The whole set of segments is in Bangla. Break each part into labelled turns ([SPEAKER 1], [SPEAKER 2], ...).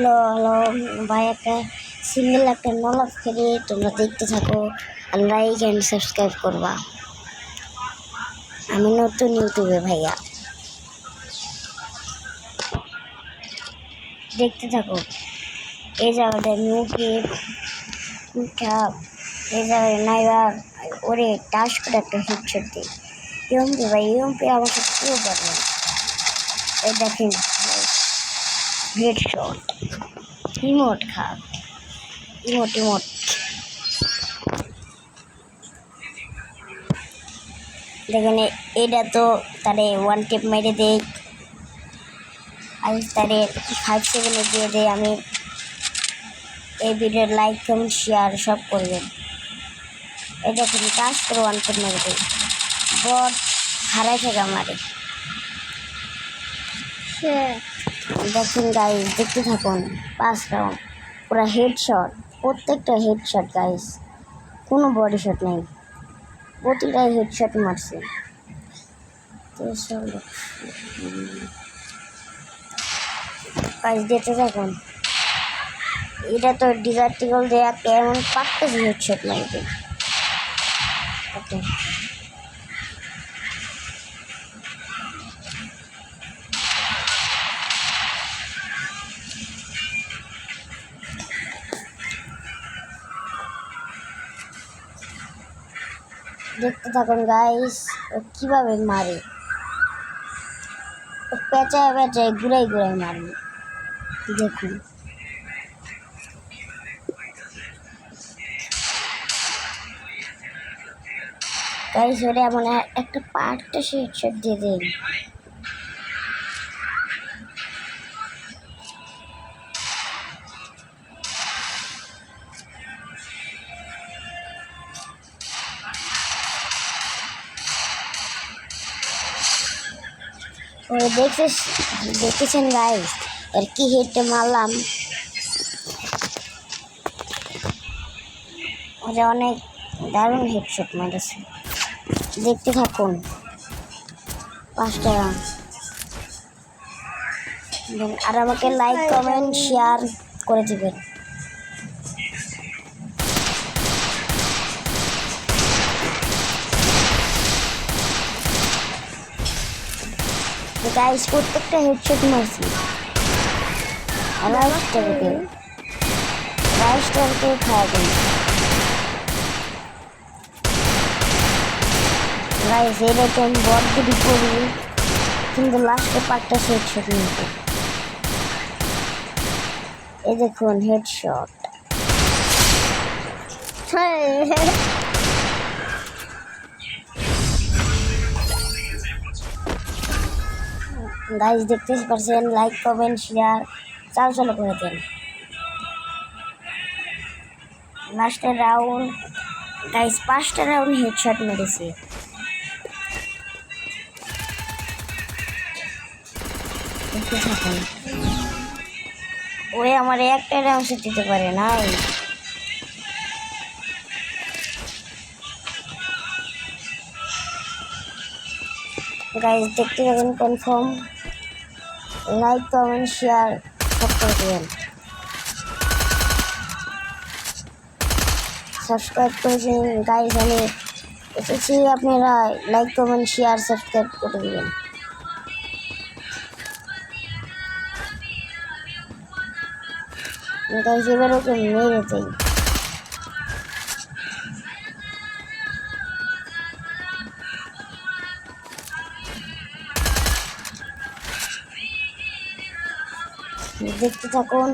[SPEAKER 1] হ্যালো হলো। ভাই, একটা সিঙ্গেল একটা নলক খেলে তোমরা দেখতে থাকো লাইক অ্যান্ড সাবস্ক্রাইব করবা। আমি নতুন ইউটিউবে, ভাইয়া। দেখতে থাকো। এই জায়গাটা মুখে এই জায়গায় নাইবা ওরে টাস করে একটা হেডশট দিই। ইউএমপি ভাই ইউএমপি আমাকে কেউ পারবে এই দেখেন। হেডশট ইমোট খা। ইমোট ইমোট দেখেন এটা তো তারে ওয়ান টেপ মেরে দেয় আমি তারে ফাইভ সেকেন্ডে দিয়ে দেয় আমি এই ভিডিওর লাইক কমেন্ট শেয়ার সব করবেন। এই দেখেন কাজ করে ওয়ান টেপ মেরে দেয় বট হারাই থাকে আমারে। দেখুন গাইস দেখতে থাকুন পাঁচ রাউন্ড পুরো হেডশট প্রত্যেকটা হেডশট গাইস কোনো বডি শট নেই। প্রতিটাই হেডশট মারছে। তো দেখতে থাকুন। এটা তো ডিজার্টিকল দেয়া এমন পারতেছে হেডশট মারতে। ওকে। দেখতে থাকুন গাইস ও কীভাবে মারে? ও পেঁচায় পেঁচায় ঘুরাই ঘুরাই মারে। দেখুন। গাইস ওরে এমন একটা পার্টটা সে দিয়ে দেন। দেখেছেন গাইস এর কি হেডটা মারলাম? অনেক দারুণ হেডশট মেরেছে। দেখতে থাকুন। পাঁচটা আর আমাকে লাইক কমেন্ট শেয়ার করে দিবেন। গাইস প্রত্যেকটা হেডশট মারছি। রাইসটারকে রাইসটারকে খাওয়া দেন গাইস এরকম বড় যদি করি কিন্তু লাস্টে পাঁচটা হেডশট নিতে এই দেখুন হেডশট গাইস দেখতে পাচ্ছেন লাইক কমেন্ট শেয়ার চাল চালু করে দেন। লাস্টের রাউন্ড গাইস পাঁচটা রাউন্ড হেডশট মেরেছি। দেখতে থাকুন ওই আমার একটা রাউন্ড দিতে পারে না গাইস দেখতে পাবেন কনফার্ম লাইক, কমেন্ট, শেয়ার সব করে দেবেন সাবস্ক্রাইব করেছেন গাইস আমি এসেছি আপনারা লাইক, কমেন্ট, শেয়ার, সাবস্ক্রাইব করে দেবেন। গাইস এবার ওকে মেরে দেই দেখতে থাকুন।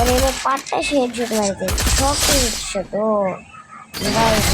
[SPEAKER 1] এবার পাটটা সে হেডশট মারি দেয় সব হেডশট ও